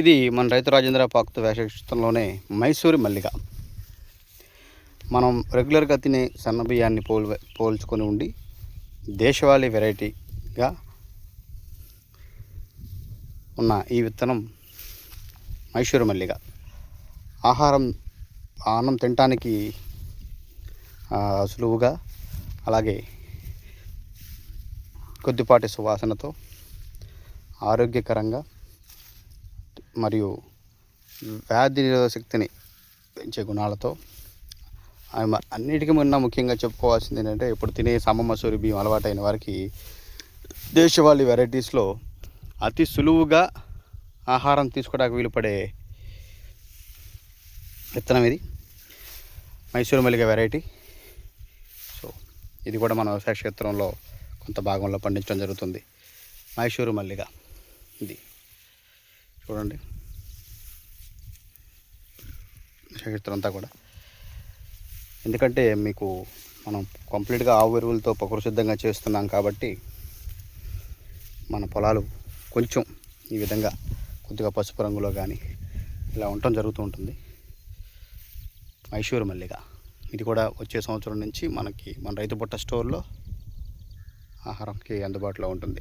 ఇది మన రైతు రాజేంద్ర పాక్తు వేషక్షేత్రంలోనే మైసూరి మల్లిక. మనం రెగ్యులర్గా తినే సన్న బియ్యాన్ని పోల్ పోల్చుకొని ఉండి దేశవాళీ వెరైటీగా ఉన్న ఈ విత్తనం మైసూరు మల్లిక. ఆహారం అన్నం తినటానికి సులువుగా అలాగే కొద్దిపాటి సువాసనతో ఆరోగ్యకరంగా మరియు వ్యాధి నిరోధక శక్తిని పెంచే గుణాలతో మ- అన్నిటికీ మొన్న ముఖ్యంగా చెప్పుకోవాల్సింది ఏంటంటే ఇప్పుడు తినే సమ మసూరి బియ్యం అలవాటైన వారికి దేశవాళీ వెరైటీస్లో అతి సులువుగా ఆహారం తీసుకోవడానికి వీలుపడే విత్తనం ఇది. మైసూరు మల్లిక వెరైటీ. సో ఇది కూడా మన వ్యవసాయ క్షేత్రంలో కొంత భాగంలో పండించడం జరుగుతుంది. మైసూరు మల్లిక ఇది. చూడండి. క్షేత్రం అంతా కూడా. ఎందుకంటే మీకు మనం కంప్లీట్గా ఆవు ఎరువులతో ప్రకృసిద్ధంగా చేస్తున్నాం కాబట్టి మన పొలాలు కొంచెం ఈ విధంగా కొద్దిగా పసుపు రంగులో కానీ ఇలా ఉండటం జరుగుతూ ఉంటుంది. మైసూరు మల్లిగా. ఇది కూడా వచ్చే సంవత్సరం నుంచి మనకి మన రైతు బుట్ట స్టోర్లో ఆహారంకి అందుబాటులో ఉంటుంది.